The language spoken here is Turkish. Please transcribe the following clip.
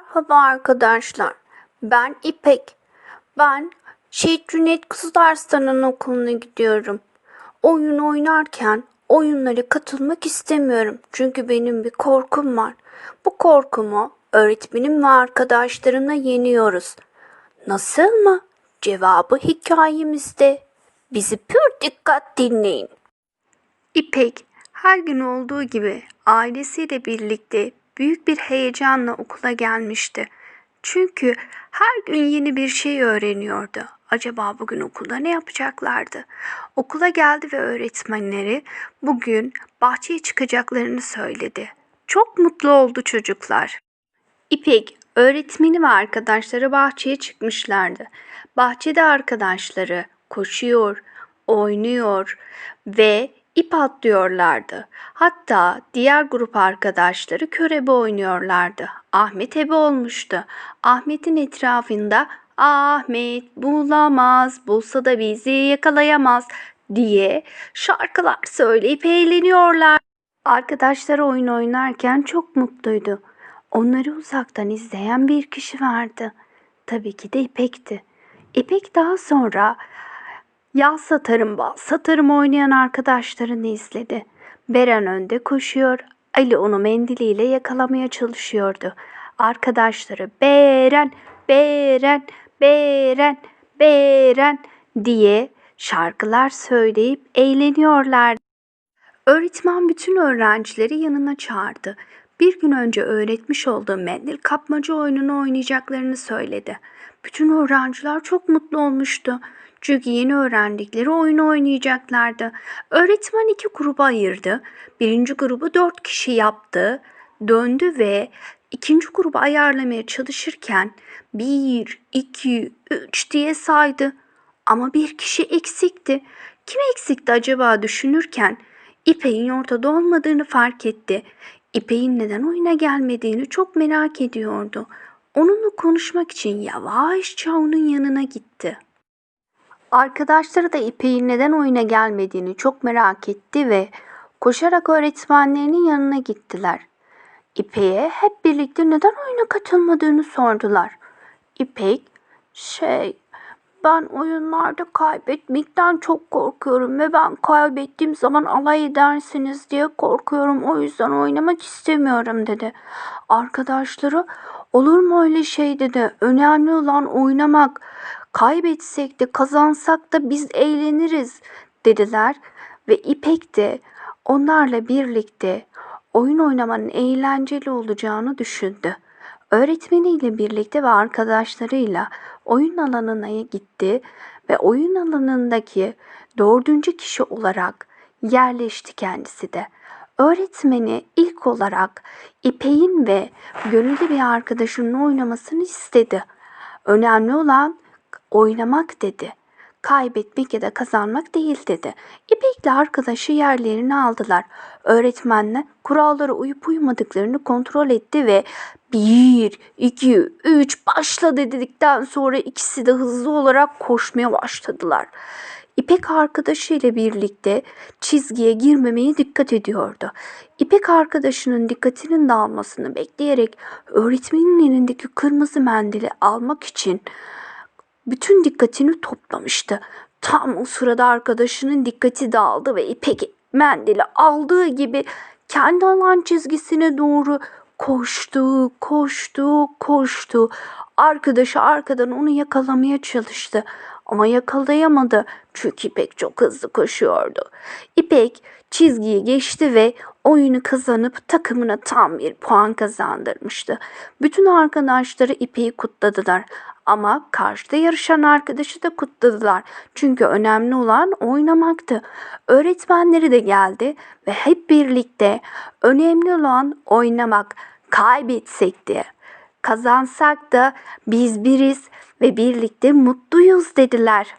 Merhaba arkadaşlar. Ben İpek. Ben Şehit Cüneyt Kızılarslan'ın okuluna gidiyorum. Oyun oynarken oyunlara katılmak istemiyorum. Çünkü benim bir korkum var. Bu korkumu öğretmenim ve arkadaşlarımla yeniyoruz. Nasıl mı? Cevabı hikayemizde. Bizi pür dikkat dinleyin. İpek her gün olduğu gibi ailesiyle birlikte büyük bir heyecanla okula gelmişti. Çünkü her gün yeni bir şey öğreniyordu. Acaba bugün okulda ne yapacaklardı? Okula geldi ve öğretmenleri bugün bahçeye çıkacaklarını söyledi. Çok mutlu oldu çocuklar. İpek, öğretmeni ve arkadaşları bahçeye çıkmışlardı. Bahçede arkadaşları koşuyor, oynuyor ve ip atlıyorlardı. Hatta diğer grup arkadaşları körebe oynuyorlardı. Ahmet ebe olmuştu. Ahmet'in etrafında Ahmet bulamaz, bulsa da bizi yakalayamaz diye şarkılar söyleyip eğleniyorlar. Arkadaşları oyun oynarken çok mutluydu. Onları uzaktan izleyen bir kişi vardı. Tabii ki de İpek'ti. İpek daha sonra yağ satarım, bal satarım oynayan arkadaşlarını izledi. Beren önde koşuyor, Ali onu mendiliyle yakalamaya çalışıyordu. Arkadaşları Beren, Beren, Beren, Beren diye şarkılar söyleyip eğleniyorlardı. Öğretmen bütün öğrencileri yanına çağırdı. Bir gün önce öğretmiş olduğu mendil kapmaca oyununu oynayacaklarını söyledi. Bütün öğrenciler çok mutlu olmuştu. Çünkü yeni öğrendikleri oyunu oynayacaklardı. Öğretmen iki gruba ayırdı. Birinci grubu dört kişi yaptı. Döndü ve ikinci grubu ayarlamaya çalışırken bir, iki, üç diye saydı. Ama bir kişi eksikti. Kim eksikti acaba düşünürken İpek'in ortada olmadığını fark etti. İpek'in neden oyuna gelmediğini çok merak ediyordu. Onunla konuşmak için yavaşça onun yanına gitti. Arkadaşları da İpek'in neden oyuna gelmediğini çok merak etti ve koşarak öğretmenlerinin yanına gittiler. İpek'e hep birlikte neden oyuna katılmadığını sordular. İpek, şey, ben oyunlarda kaybetmekten çok korkuyorum ve ben kaybettiğim zaman alay edersiniz diye korkuyorum. O yüzden oynamak istemiyorum dedi. Arkadaşları olur mu öyle şey dedi. Önemli olan oynamak. Kaybetsek de kazansak da biz eğleniriz dediler. Ve İpek de onlarla birlikte oyun oynamanın eğlenceli olacağını düşündü. Öğretmeniyle birlikte ve arkadaşlarıyla oyun alanına gitti ve oyun alanındaki dördüncü kişi olarak yerleşti kendisi de. Öğretmeni ilk olarak İpek'in ve gönüllü bir arkadaşının oynamasını istedi. Önemli olan oynamak dedi. Kaybetmek ya da kazanmak değil dedi. İpek'le arkadaşı yerlerini aldılar. Öğretmenle kurallara uyup uymadıklarını kontrol etti ve bir, iki, üç başla dedikten sonra ikisi de hızlı olarak koşmaya başladılar. İpek arkadaşıyla birlikte çizgiye girmemeye dikkat ediyordu. İpek arkadaşının dikkatinin dağılmasını bekleyerek öğretmenin elindeki kırmızı mendili almak için bütün dikkatini toplamıştı. Tam o sırada arkadaşının dikkati dağıldı ve İpek mendili aldığı gibi kendi alan çizgisine doğru koştu, koştu, koştu. Arkadaşı arkadan onu yakalamaya çalıştı ama yakalayamadı çünkü İpek çok hızlı koşuyordu. İpek çizgiyi geçti ve oyunu kazanıp takımına tam bir puan kazandırmıştı. Bütün arkadaşları İpek'i kutladılar ama karşıda yarışan arkadaşı da kutladılar. Çünkü önemli olan oynamaktı. Öğretmenleri de geldi ve hep birlikte önemli olan oynamak, kaybetsek de kazansak da biz biriz ve birlikte mutluyuz dediler.